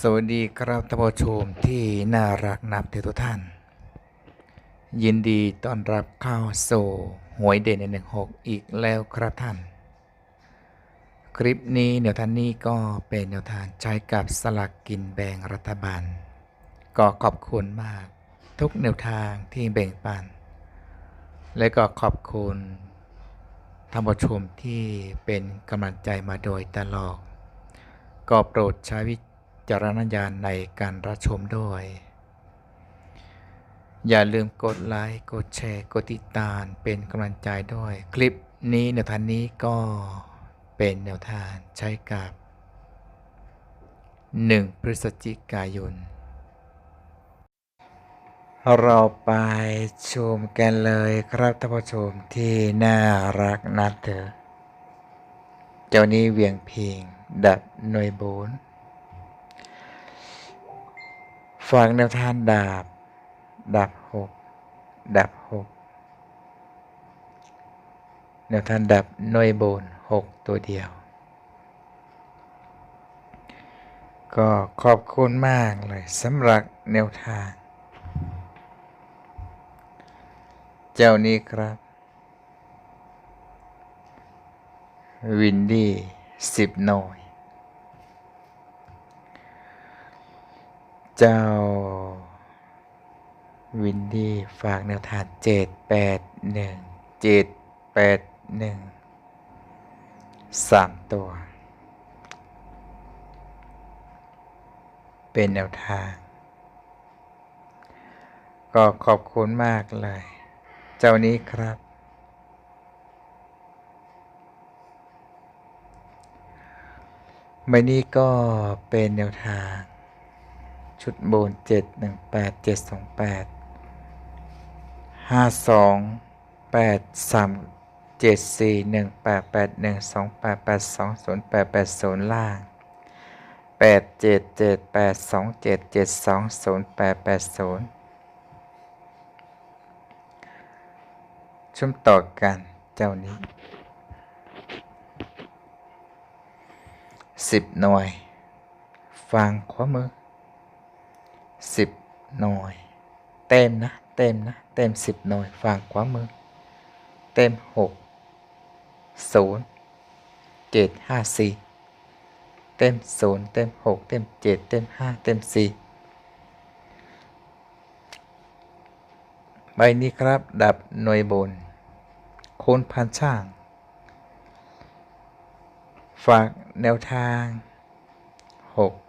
สวัสดีครับท่านผู้ชมที่น่ารักนับถือทุกท่าน ยินดีต้อนรับเข้าสู่หวยเด่นในหนึ่งหกอีกแล้วครับท่าน คลิปนี้แนวทางนี้ก็เป็นแนวทางใช้กับสลากกินแบ่งรัฐบาล ก็ขอบคุณมาก ทุกแนวทางที่แบ่งปัน และก็ขอบคุณท่านผู้ชมที่เป็นกำลังใจมาโดยตลอดก็โปรดใช้วิ จารณญาณในการรับชมด้วย อย่าลืมกดไลค์ กดแชร์ กดติดตามเป็นกำลังใจด้วย คลิปนี้แนวทางนี้ก็เป็นแนวทางใช้กับ 1 พฤศจิกายน เราไปชมกันเลยครับท่านผู้ชมที่น่ารักนัดเถอะ เจ้านี้เวียงพลงดับหน่วยโบน ฝากแนวทางดาบดับหกดับหกแนวทางดับหน่วยโบนหกตัวเดียว ก็ขอบคุณมากเลยสำหรับแนวทาง เจ้านี้ครับ วินดี้สิบหน่วย เจ้า วินดี้ฝากแนวทางเจ็ดแปดหนึ่งเจ็ดแปดหนึ่งสามตัว เป็นแนวทาง ก็ขอบคุณมากเลย เจ้านี้ครับใบนี้ก็เป็นแนวทาง ชุดโบนเจ็ดหนึ่งแปดเจ็ดสองแปดห้าสองแปดสามเจ็ดสี่หนึ่งแปดแปดหนึ่งสองแปดแปดสองศูนย์แปดแปดศูนย์ล่างแปดเจ็ดเจ็ดแปดสองเจ็ดเจ็ดสองศูนย์แปดแปดศูนย์ชุ่มต่อกันเจ้านี้สิบหน่วย ฟังขวามือ สิบหน่วย เต็มนะ เต็มนะ เต็มสิบหน่วยฟังขวามือ เต็มหกศูนย์เจ็ดห้าสี่เต็มศูนย์เต็มหกเต็มเจ็ดเต็มห้าเต็มสี่ใบนี้ครับ ดับหน่วยบนคูณพันช่าง ฝากแนวทาง 6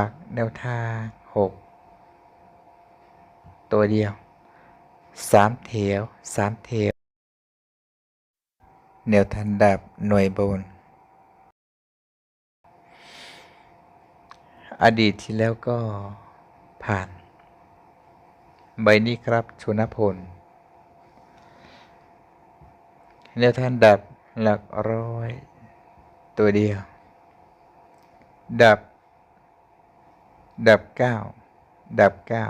ากแนวทาง 6 ตัวเดียว 3 แถว 3 แถว แนวทางดับหน่วยบน อดีตที่แล้วก็ผ่าน ใบนี้ครับชนพล แนวทางดับหลักร้อย ตัวเดียว ดับ ดับเก้าดับเก้า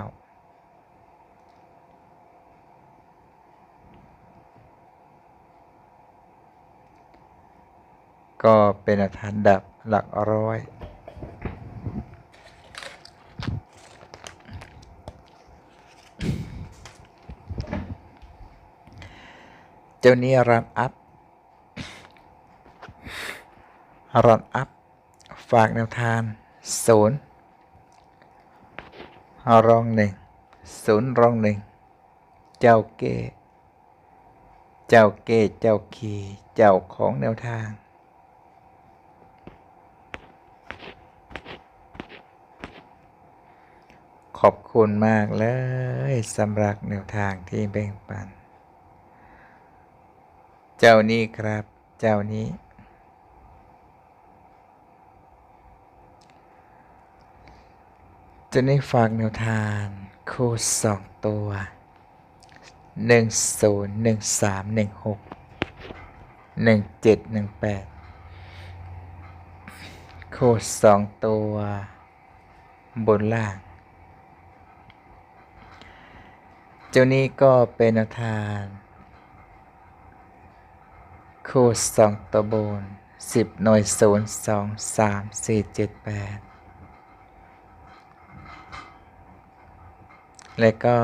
ก็เป็นอาฐานดับหลักร้อย เจ้านี้รันอัพ รันอัพ ฝากแนวทางศูนย์ รองหนึ่งศูนย์รองหนึ่งเจ้าเก้เจ้าเก้เจ้าขีเจ้าของแนวทางขอบคุณมากเลยสำหรับแนวทางที่แบ่งปัน เจ้านี้ครับ เจ้านี้ จะได้ฝากแนวทาง คู่สองตัว 1 0 1 3 1 6 1 7 1 8 คู่สองตัว บนล่าง เจ้านี้ก็เป็นแนวทาง คู่สองตัวบน 10 หน่วย 0 2 3 4 7 8 แล้วก็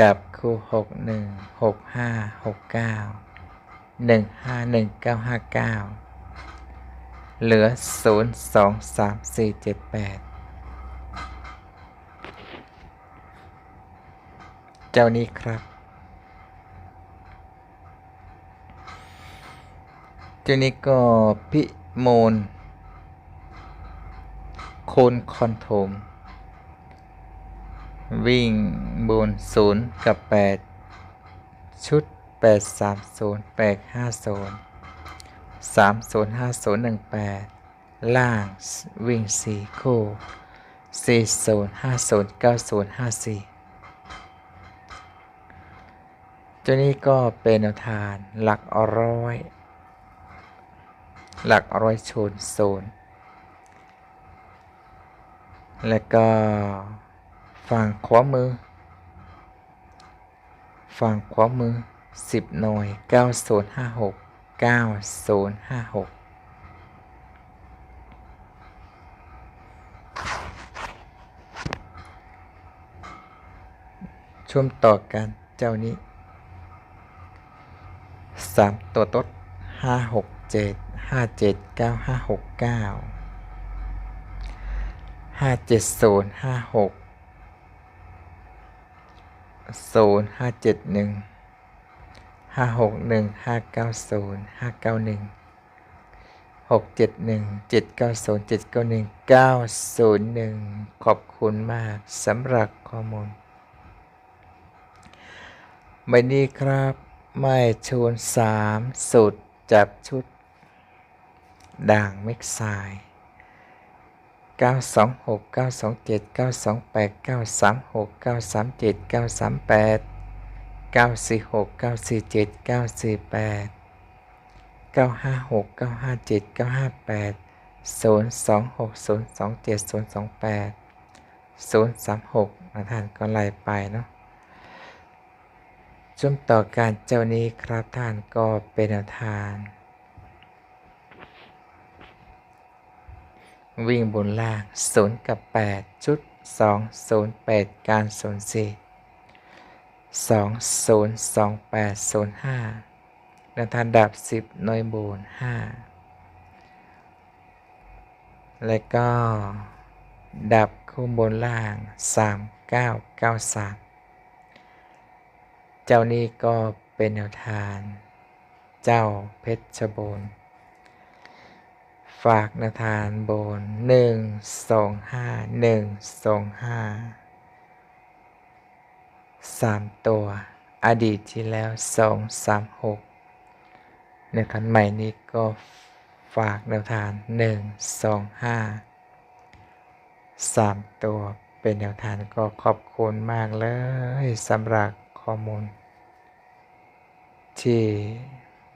ดับคู่หกหนึ่งหกห้าหกเก้าหนึ่งห้าหนึ่งเก้าห้าเก้าเหลือศูนย์สองสามสี่เจ็ดแปดเจ้านี้ครับ เจ้านี้ก็พิโมลโคนคอนโทม วิ่งบนศูนย์กับแปดชุดแปดสามศูนย์แปดห้าศูนย์สามศูนย์ห้าศูนย์หนึ่งแปดล่าง วิ่งสี่คู่สี่ศูนย์ห้าศูนย์เก้าศูนย์ห้าสี่ตัวนี้ก็เป็นแนวทานหลักร้อย หลักร้อยชนศูนย์แล้วก็ ฝั่งขวามือ ฝั่งขวามือ 10 หน่วย 9056 9056 ช่วมต่อกันเจ้านี้ 3 ตัวตด567 57 9569 57056 ศูนย์ห้าเจ็ดหนึ่งห้าหกหนึ่งห้าเก้าศูนย์ห้าเก้าหนึ่งหกเจ็ดหนึ่งเจ็ดเก้าศูนย์เจ็ดเก้าหนึ่งเก้าศูนย์หนึ่งขอบคุณมากสำหรับข้อมูลใบนี้ครับ ไม่ชวนสามสุดจับชุด ด่างเม็กซด์ 926 927 928 936 937 938 946 947 948 956 957 958 026 027 028 036นะท่านก็ไล่ไปเนาะช่วงต่อการเจ้านี้ครับท่านก็เป็นทาง วิ่งบนล่าง 0 กับ 8 ชุด 2 0 8 การ 0 4 2 0 2 8 0 5และทานดับ 10 หน่วยบูน5และก็ ดับคู่บนล่าง 3 9 9 3 เจ้านี้ก็เป็นแนวทางเจ้าเพชรบูรณ์ ฝากนาทานบนหนึ่งสองห้าหนึ่งสองห้าสามตัว อดีตที่แล้วสองสามหกในคันใหม่นี้ก็ฝากแนวทานหนึ่งสองห้าสามตัวเป็นแนวทานก็ขอบคุณมากเลยสำหรับข้อมูล ที่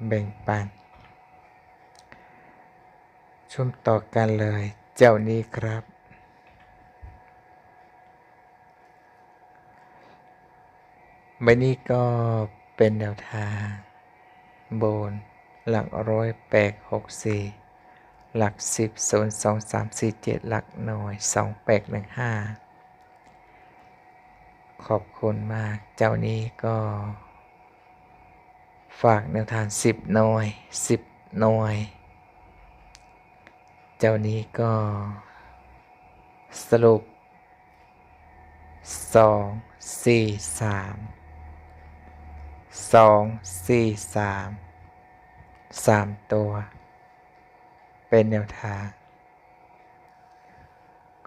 แบ่งปัน ชมต่อกันเลย เจ้านี้ครับ ใบนี้ก็เป็นแนวทาง โบน หลักร้อยแปดหกสี่หลักสิบศูนย์สองสามสี่เจ็ดหลักหน่วยสองแปดหนึ่งห้าขอบคุณมาก เจ้านี้ก็ ฝากแนวทางสิบหน่วยสิบหน่วย เจ้านี้ก็สรุปสองสี่สามสองสี่สามสามตัว เป็นแนวทาง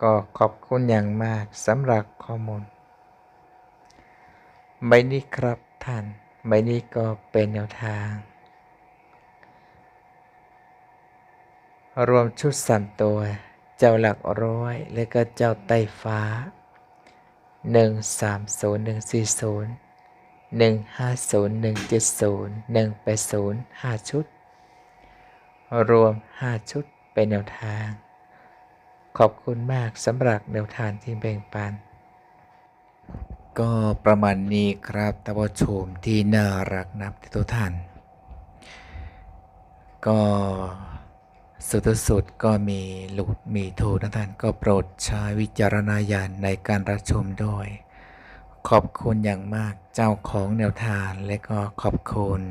ก็ขอบคุณอย่างมากสำหรับข้อมูลใบนี้ครับท่านใบนี้ก็เป็นแนวทาง รวมชุดสามตัว เจ้าหลักร้อย และก็เจ้าไต้ฟ้า 1 3 0 1 4 0 1 5 0 1 7 0 1 8 0 5 ชุด รวม 5 ชุดเป็นแนวทาง ขอบคุณมากสำหรับแนวทางที่แบ่งปัน ก็ประมาณนี้ครับท่านผู้ชมที่น่ารักนับทุกท่าน ก็ สุดสุดก็มีหลุดมีถูกนะท่านก็โปรดใช้วิจารณญาณในการรับชมด้วย ขอบคุณอย่างมากเจ้าของแนวทางและก็ขอบคุณ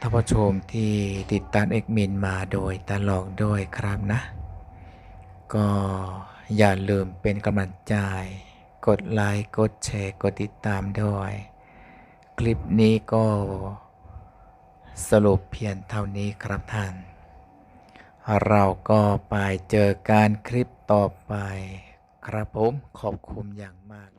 ท่านผู้ชมที่ติดตามเอกมินมาโดยตลอดด้วยครับนะ ก็อย่าลืมเป็นกำลังใจ กดไลค์ กดแชร์ กดติดตามด้วย คลิปนี้ก็ สรุปเพียงเท่านี้ครับท่าน เราก็ไปเจอการคลิปต่อไป ครับผมขอบคุณอย่างมาก